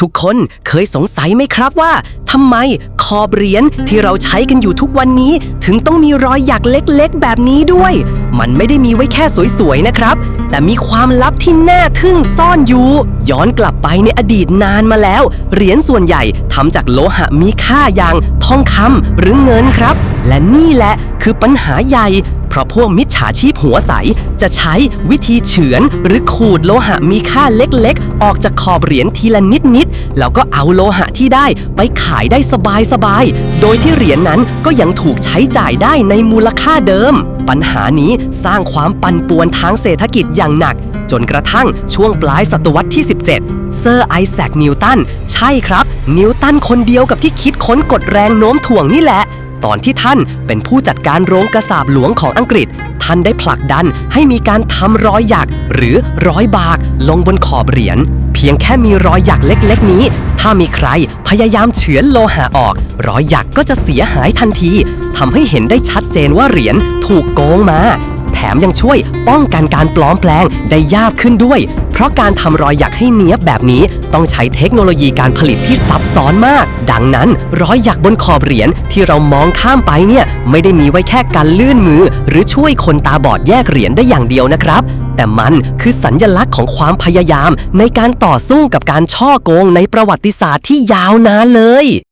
ทุกคนเคยสงสัยไหมครับว่าทำไมขอบเหรียญที่เราใช้กันอยู่ทุกวันนี้ ถึงต้องมีรอยหยักเล็กๆ แบบนี้ด้วย มันไม่ได้มีไว้แค่สวยๆนะครับ แต่มีความลับที่น่าทึ่งซ่อนอยู่ ย้อนกลับไปในอดีตนานมาแล้ว เหรียญส่วนใหญ่ทำจากโลหะมีค่าอย่างทองคำหรือเงินครับ และนี่แหละคือปัญหาใหญ่ ราะพวกมิจฉาชีพหัวใส จะใช้วิธีเฉือน หรือขูดโลหะมีค่าเล็กๆ ออกจากขอบเหรียญทีละนิดๆ แล้วก็เอาโลหะที่ได้ไปขายได้สบายๆ โดยที่เหรียญนั้นก็ยังถูกใช้จ่ายได้ในมูลค่าเดิม ปัญหานี้สร้างความปั่นป่วนทางเศรษฐกิจอย่างหนัก จนกระทั่งช่วงปลายศตวรรษที่ 17 เซอร์ไอแซคนิวตันใช่ครับ นิวตันคนเดียวกับที่คิดค้นกฎแรงโน้มถ่วงนี่แหละ ตอนที่ท่านเป็นผู้จัดการโรงกระสาบหลวงของอังกฤษ ท่านได้ผลักดันให้มีการทำรอยหยักหรือร้อยบากลงบนขอบเหรียญเพียงแค่มีรอยหยักเล็กๆ นี้ ถ้ามีใครพยายามเฉือนโลหะออก รอยหยักก็จะเสียหายทันทีทำให้เห็นได้ชัดเจนว่าเหรียญถูกโกงมาแถมยังช่วยป้องกันการปลอมแปลงได้ยากขึ้นด้วย เพราะการทำรอยหยักให้เนียบแบบนี้ ต้องใช้เทคโนโลยีการผลิตที่ซับซ้อนมาก ดังนั้นรอยหยักบนขอบเหรียญที่เรามองข้ามไปเนี่ยไม่ได้มีไว้แค่การลื่นมือ หรือช่วยคนตาบอดแยกเหรียญได้อย่างเดียวนะครับ แต่มันคือสัญญลักษณ์ของความพยายามในการต่อสู้กับการช่อโกงในประวัติศาสตร์ที่ยาวนานเลย